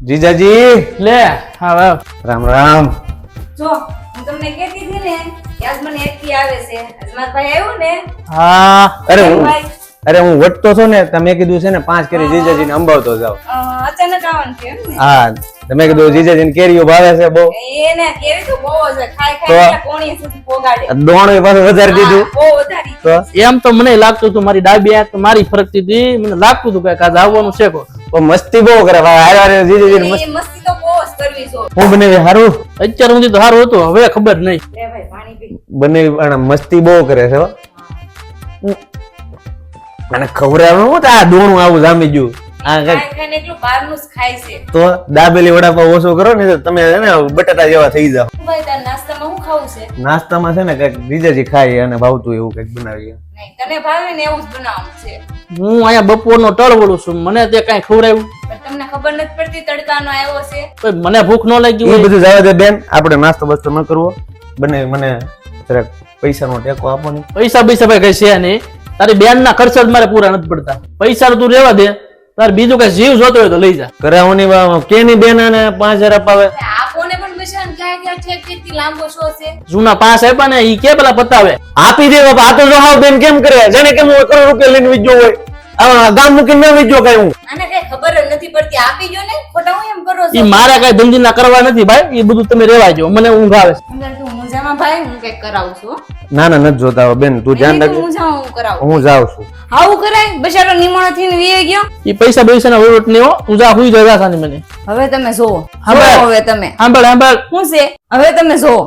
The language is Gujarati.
જીજાજી! લે હા રામ રામ. જો હું તમને કહેતી હતી ને કે આજ મને એકથી આવે છે. આજ ભાઈ આવ્યો ને? હા. અરે હું અરે હું વટતો છો ને તમે કીધું છે ને પાંચ કેરી જીજાજી ને અંબાવતો જાવ અચાનક આવવાનું છે ને? હા તમે કીધું જીજાજીને કેરીઓ ભાવે છે બહુ. એને કેરી તો બહુ છે ખાઈ? ખાઈ કોણી સુધી પોગાડે. દોણો પાછું વધારી દીધું. બહુ વધારી તો? એમ તો મને લાગતું હતું મારી ડાબી આંખ મારી ફરકતી હતી. મને લાગતું હતું કે આજ આવવાનું છે કો પણ મસ્તી બહુ કરે. ભાઈ હારે હારે જીજાજીને એ મસ્તી. મસ્તી તો બહુ જ કરવી છો. હું બનાવી હારું? અત્યાર સુધી તો હારું હતું હવે ખબર નહીં. લે ભાઈ પાણી પી. બનાવી પણ મસ્તી બહુ કરે છે હો. અને ખવડાવવાનું હું આ દોણું આવું જામી ગયું. જ તો દાબેલી વડાપાવ ઓછો કરો ને તો તમે છે ને બટાટા જેવા થઈ જાવ શું ભાઈ તાર નાસ્તામાં છે? ને કંઈક જીજાજી ખાય અને ભાવતું એવું કંઈક બનાવીએ. તને ભાવે ને એવું જ બનાવવાનું છે. હું અહીંયા બપોરનો ટળવળું છું. મને તે કઈ ખવડાવ્યું? તમને ખબર નથી પડતી તડકાનો આવ્યો છે? કોઈ મને ભૂખ ન લાગી એ હોય. બધું જવા દે બેન. આપણે નાસ્તો બસ્તો ન કરવો. બને મને જરાક પૈસાનો ટેકો આપો ને પૈસા પૈસા ભાઈ કઈ છે નહીં. તારી બેન ના ખર્ચ જ મારે પૂરા નથી પડતા. પૈસા તું રેવા દે. તાર બીજું કઈ જીવ જોતો હોય તો લઈ જા. કરાવવાની કેની બેન અને પાંચ હજાર અપાવે? આપોને પણ મિશન ક્યાં ક્યાં છે? કેટલી લાંબો શો છે? જૂના પાંચ આપ્યા ને ઈ કે પેલા પતાવે? આપી દે બાપા આ તો જો હાવ બેન. કેમ કરે? જાણે કેમ હું કરોડ રૂપિયા લઈને વિજ્યો હોય. ગામ મૂકીને ન વીજ્યો કઈ હું? આને કઈ ખબર નથી પડતી. આપી ગયો ને ખોટા હું એમ કરો ઈ છો મારા કઈ ધંધીના કરવા નથી ભાઈ એ બધું તમે રેવા જો મને ઊંઘ આવે છે. અંદર ભાઈ હું કઈ કરાવું છું ના ના નથી જોતા બેન તું ધ્યાન નહીં હું જાઉં હું કરાવું. હું જાઉં છું. આવું કરાય? બચારો નિમણો થઈને વીએ ગયો. ઈ પૈસા પૈસા ના વહીવટ નહીં હો તું જા હુઈ જા સાની મને. હવે તમે જો હા, હવે તમે. સાંભળ સાંભળ. શું છે? હવે તમે જોવો